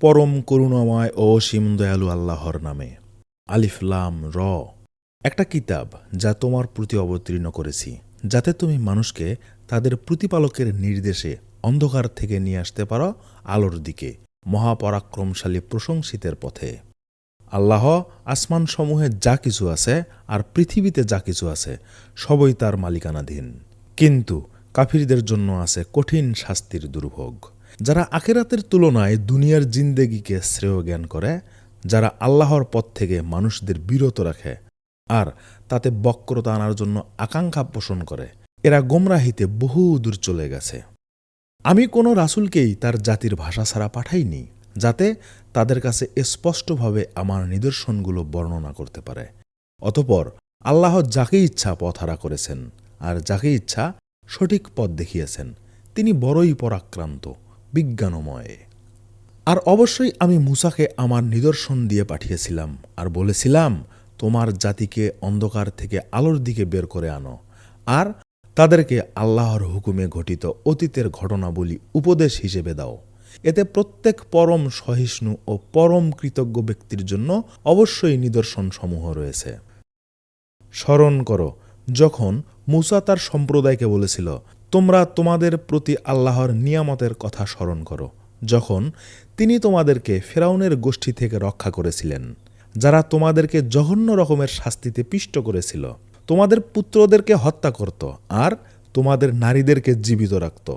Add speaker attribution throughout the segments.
Speaker 1: পরম করুণাময় অসীম দয়ালু আল্লাহর নামে। আলিফলাম র। একটা কিতাব যা তোমার প্রতি অবতীর্ণ করেছি, যাতে তুমি মানুষকে তাদের প্রতিপালকের নির্দেশে অন্ধকার থেকে নিয়ে আসতে পারো আলোর দিকে, মহাপরাক্রমশালী প্রশংসিতের পথে। আল্লাহ আসমানসমূহে যা কিছু আছে আর পৃথিবীতে যা কিছু আছে, সবই তার মালিকানাধীন। কিন্তু কাফিরদের জন্য আছে কঠিন শাস্তির দুর্ভোগ। যারা আখেরাতের তুলনায় দুনিয়ার জিন্দেগিকে শ্রেয় জ্ঞান করে, যারা আল্লাহর পথ থেকে মানুষদের বিরত রাখে আর তাতে বক্রতা আনার জন্য আকাঙ্ক্ষা পোষণ করে, এরা গোমরাহিতে বহু দূর চলে গেছে। আমি কোনো রাসুলকেই তার জাতির ভাষা ছাড়া পাঠাইনি, যাতে তাদের কাছে স্পষ্টভাবে আমার নিদর্শনগুলো বর্ণনা করতে পারে। অতপর আল্লাহ যাকে ইচ্ছা পথহারা করেছেন, আর যাকে ইচ্ছা সঠিক পথ দেখিয়েছেন, তিনি বড়ই পরাক্রান্ত। বিজ্ঞানময়। আর অবশ্যই আমি মুসাকে আমার নিদর্শন দিয়ে পাঠিয়েছিলাম আর বলেছিলাম, তোমার জাতিকে অন্ধকার থেকে আলোর দিকে বের করে আনো। আর তাদেরকে আল্লাহর হুকুমে ঘটিত অতীতের ঘটনাবলী উপদেশ হিসেবে দাও। এতে প্রত্যেক পরম সহিষ্ণু ও পরম কৃতজ্ঞ ব্যক্তির জন্য অবশ্যই নিদর্শন সমূহ রয়েছে। স্মরণ করো, যখন মুসা তার সম্প্রদায়কে বলেছিল তোমরা তোমাদের প্রতি আল্লাহর নিয়ামতের কথা স্মরণ করো, যখন তিনি তোমাদেরকে ফেরাউনের গোষ্ঠী থেকে রক্ষা করেছিলেন, যারা তোমাদেরকে জঘন্য রকমের শাস্তিতে পিষ্ট করেছিল। তোমাদের পুত্রদেরকে হত্যা করত আর তোমাদের নারীদেরকে জীবিত রাখত।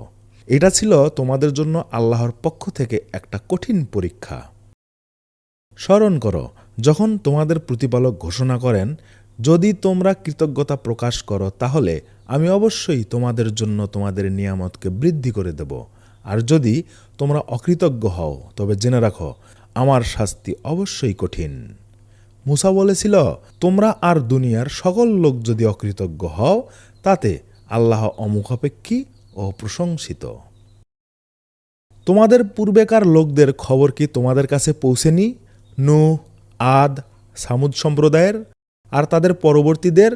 Speaker 1: এটা ছিল তোমাদের জন্য আল্লাহর পক্ষ থেকে একটা কঠিন পরীক্ষা। স্মরণ করো, যখন তোমাদের প্রতিপালক ঘোষণা করেন যদি তোমরা কৃতজ্ঞতা প্রকাশ করো, তাহলে আমি অবশ্যই তোমাদের জন্য তোমাদের নিয়ামতকে বৃদ্ধি করে দেব। আর যদি তোমরা অকৃতজ্ঞ হও, তবে জেনে রাখো, আমার শাস্তি অবশ্যই কঠিন। মুসা বলেছিল, তোমরা আর দুনিয়ার সকল লোক যদি অকৃতজ্ঞ হও, তাতে আল্লাহ অমুখাপেক্ষী ও প্রশংসিত। তোমাদের পূর্বেকার লোকদের খবর কি তোমাদের কাছে পৌঁছেনি? নু আদ, সামুদ সম্প্রদায়ের আর তাদের পরবর্তীদের,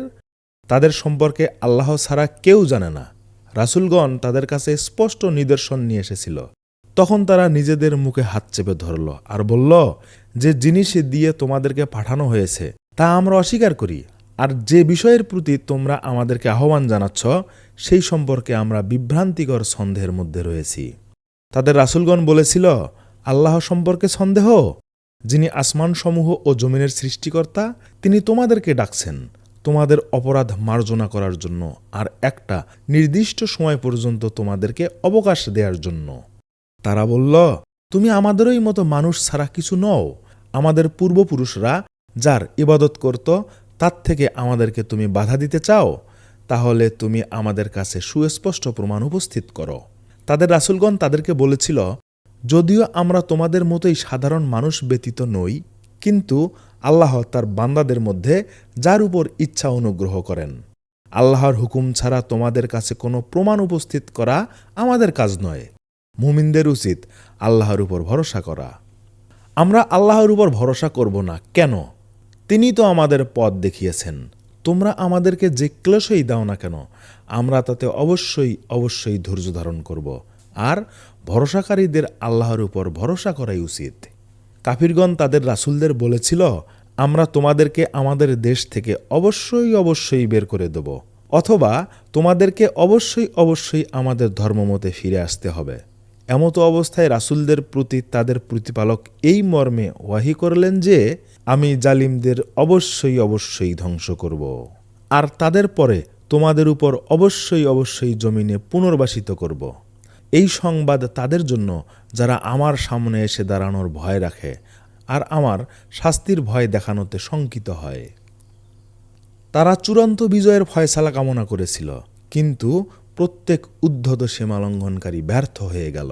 Speaker 1: তাদের সম্পর্কে আল্লাহ ছাড়া কেউ জানে না। রাসুলগণ তাদের কাছে স্পষ্ট নিদর্শন নিয়ে এসেছিল। তখন তারা নিজেদের মুখে হাত চেপে ধরল আর বলল, যে জিনিস দিয়ে তোমাদেরকে পাঠানো হয়েছে, তা আমরা অস্বীকার করি। আর যে বিষয়ের প্রতি তোমরা আমাদেরকে আহ্বান জানাচ্ছ, সেই সম্পর্কে আমরা বিভ্রান্তিকর সন্দেহের মধ্যে রয়েছি। তাদের রাসুলগণ বলেছিল, আল্লাহ সম্পর্কে সন্দেহ? যিনি আসমানসমূহ ও জমিনের সৃষ্টিকর্তা, তিনি তোমাদেরকে ডাকছেন। তোমাদের অপরাধ মার্জনা করার জন্য আর একটা নির্দিষ্ট সময় পর্যন্ত তোমাদেরকে অবকাশ দেওয়ার জন্য। তারা বলল, তুমি আমাদেরই মতো মানুষ ছাড়া কিছু নও। আমাদের পূর্বপুরুষরা যার ইবাদত করত, তার থেকে আমাদেরকে তুমি বাধা দিতে চাও। তাহলে তুমি আমাদের কাছে সুস্পষ্ট প্রমাণ উপস্থিত করো। তাদের রাসুলগণ তাদেরকে বলেছিল যদিও আমরা তোমাদের মতোই সাধারণ মানুষ ব্যতীত নই, কিন্তু আল্লাহ তার বান্দাদের মধ্যে যার উপর ইচ্ছা অনুগ্রহ করেন। আল্লাহর হুকুম ছাড়া তোমাদের কাছে কোনো প্রমাণ উপস্থিত করা আমাদের কাজ নয়। মুমিনদের উচিত আল্লাহর উপর ভরসা করা। আমরা আল্লাহর উপর ভরসা করব না। কেন? তিনি তো আমাদের পথ দেখিয়েছেন। তোমরা আমাদেরকে যে ক্লেশই দাও না কেন, আমরা তাতে অবশ্যই অবশ্যই ধৈর্য ধারণ করব। আর ভরসাকারীদের আল্লাহর উপর ভরসা করাই উচিত। কাফিরগণ তাদের রাসুলদের বলেছিল, আমরা তোমাদেরকে আমাদের দেশ থেকে অবশ্যই অবশ্যই বের করে দেব, অথবা তোমাদেরকে অবশ্যই অবশ্যই আমাদের ধর্মমতে ফিরে আসতে হবে। এমতো অবস্থায় রাসুলদের প্রতি তাদের প্রতিপালক এই মর্মে ওয়াহি করলেন যে, আমি জালিমদের অবশ্যই অবশ্যই ধ্বংস করব। আর তাদের পরে তোমাদের উপর অবশ্যই অবশ্যই জমিনে পুনর্বাসিত করব। এই সংবাদ তাদের জন্য যারা আমার সামনে এসে দাঁড়ানোর ভয় রাখে আর আমার শাস্তির ভয় দেখানোতে শঙ্কিত হয়। তারা চূড়ান্ত বিজয়ের ফয়সালা কামনা করেছিল, কিন্তু প্রত্যেক উদ্ধত সীমালঙ্ঘনকারী ব্যর্থ হয়ে গেল।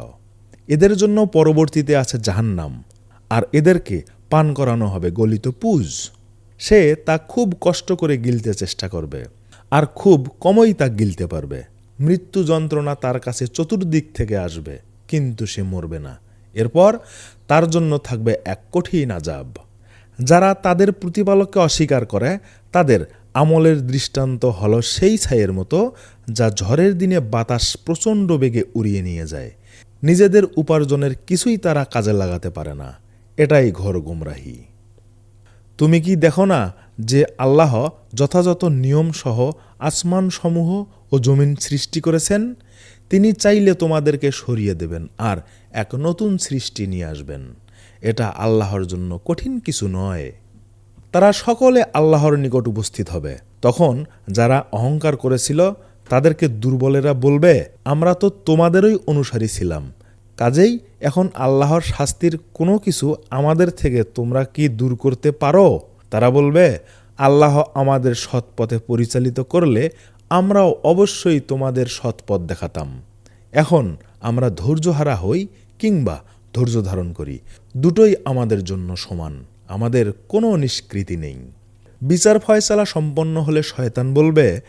Speaker 1: এদের জন্য পরবর্তীতে আছে জাহান্নাম, আর এদেরকে পান করানো হবে গলিত পুজ। সে তা খুব কষ্ট করে গিলতে চেষ্টা করবে, আর খুব কমই তা গিলতে পারবে। মৃত্যু যন্ত্রণা তার কাছে চতুর্দিক থেকে আসবে, কিন্তু সে মরবে না। এরপর তার জন্য থাকবে এক কঠিন আজাব যারা তাদের প্রতিপালককে অস্বীকার করে, তাদের আমলের দৃষ্টান্ত হল সেই ছাইয়ের মতো, যা ঝড়ের দিনে বাতাস প্রচণ্ড বেগে উড়িয়ে নিয়ে যায়। নিজেদের উপার্জনের কিছুই তারা কাজে লাগাতে পারে না। এটাই ঘর গুমরাহি। তুমি কি দেখো না যে আল্লাহ যথাযথ নিয়মসহ আসমানসমূহ ও জমিন সৃষ্টি করেছেন? তিনি চাইলে তোমাদেরকে সরিয়ে দেবেন আর এক নতুন সৃষ্টি নিয়ে আসবেন। এটা আল্লাহর জন্য কঠিন কিছু নয়। তারা সকলে আল্লাহর নিকট উপস্থিত হবে। তখন যারা অহংকার করেছিল, তাদেরকে দুর্বলেরা বলবে, আমরা তো তোমাদেরই অনুসারী ছিলাম। কাজেই এখন আল্লাহর শাস্তির কোনো কিছু আমাদের থেকে তোমরা কি দূর করতে পারো? তারা বলবে, আল্লাহ আমাদের সৎপথে পরিচালিত করলে আমরাও অবশ্যই তোমাদের সৎপথ দেখাতাম। এখন আমরা ধৈর্যহারা হই কিংবা ধৈর্য ধারণ করি। দুটোই আমাদের জন্য সমান, আমাদের কোনো নিষ্কৃতি নেই। বিচার ফয়সালা সম্পন্ন হলে শয়তান বলবে,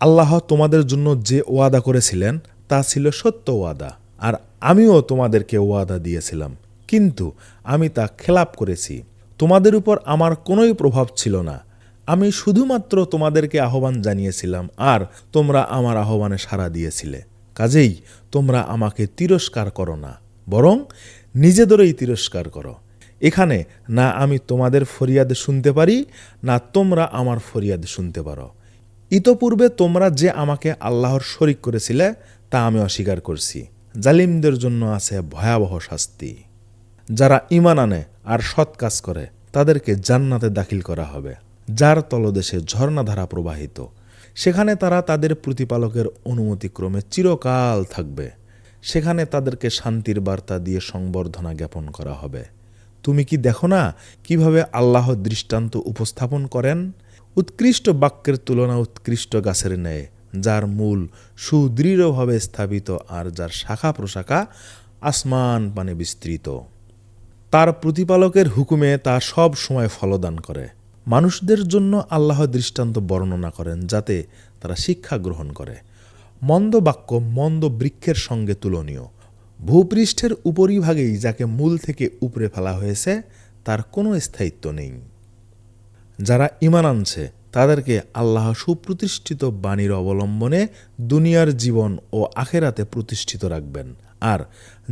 Speaker 1: আল্লাহ তোমাদের জন্য যে ওয়াদা করেছিলেন, তা ছিল সত্য ওয়াদা। আর আমিও তোমাদেরকে ওয়াদা দিয়েছিলাম। কিন্তু আমি তা খেলাপ করেছি। তোমাদের উপর আমার কোনোই প্রভাব ছিল না। আমি শুধুমাত্র তোমাদেরকে আহ্বান জানিয়েছিলাম আর তোমরা আমার আহ্বানে সাড়া দিয়েছিলে। কাজেই তোমরা আমাকে তিরস্কার করো না, বরং নিজেদেরই তিরস্কার করো। এখানে না আমি তোমাদের ফরিয়াদ শুনতে পারি, না তোমরা আমার ফরিয়াদ শুনতে পারো। ইতপূর্বে তোমরা যে আমাকে আল্লাহর শরিক করেছিলে, তা আমি অস্বীকার করছি। জালিমদের জন্য আছে ভয়াবহ শাস্তি। যারা ইমান আনে আর সৎ কাজ করে, তাদেরকে জান্নাতে দাখিল করা হবে। যার তলদেশে ঝর্ণাধারা প্রবাহিত, সেখানে তারা তাদের প্রতিপালকের অনুমতিক্রমে চিরকাল থাকবে। সেখানে তাদেরকে শান্তির বার্তা দিয়ে সংবর্ধনা জ্ঞাপন করা হবে। তুমি কি দেখো না কীভাবে আল্লাহ দৃষ্টান্ত উপস্থাপন করেন? উৎকৃষ্ট বাক্যের তুলনা উৎকৃষ্ট গাছের ন্যায় যার মূল সুদৃঢ়ভাবে স্থাপিত আর যার শাখা প্রশাখা আসমান পানে বিস্তৃত। তার প্রতিপালকের হুকুমে তা সব সময় ফলদান করে। মানুষদের জন্য আল্লাহ দৃষ্টান্ত বর্ণনা করেন যাতে তারা শিক্ষা গ্রহণ করে। মন্দ বাক্য মন্দ বৃক্ষের সঙ্গে তুলনীয়। ভূপৃষ্ঠের উপরিভাগেই যাকে মূল থেকে উপরে ফেলা হয়েছে, তার কোনো স্থায়িত্ব নেই। যারা ইমান আনছে তাদেরকে আল্লাহ সুপ্রতিষ্ঠিত বাণীর অবলম্বনে দুনিয়ার জীবন ও আখেরাতে প্রতিষ্ঠিত রাখবেন আর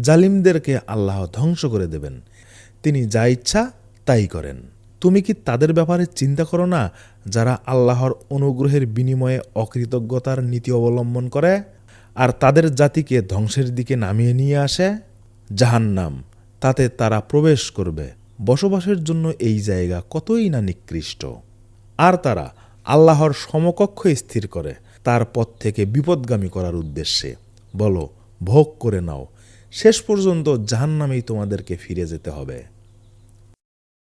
Speaker 1: জালিমদেরকে আল্লাহ ধ্বংস করে দেবেন। তিনি যা ইচ্ছা তাই করেন। তুমি কি তাদের ব্যাপারে চিন্তা করো না, যারা আল্লাহর অনুগ্রহের বিনিময়ে অকৃতজ্ঞতার নীতি অবলম্বন করে? আর তাদের জাতিকে ধ্বংসের দিকে নামিয়ে নিয়ে আসে? জাহান্নাম, তাতে তারা প্রবেশ করবে। বসবাসের জন্য এই জায়গা কতই না নিকৃষ্ট। আর তারা আল্লাহর সমকক্ষ স্থির করে, তার পথ থেকে বিপদগামী করার উদ্দেশ্যে। বলো, ভোগ করে নাও। শেষ পর্যন্ত জাহান্নামেই তোমাদেরকে ফিরে যেতে হবে।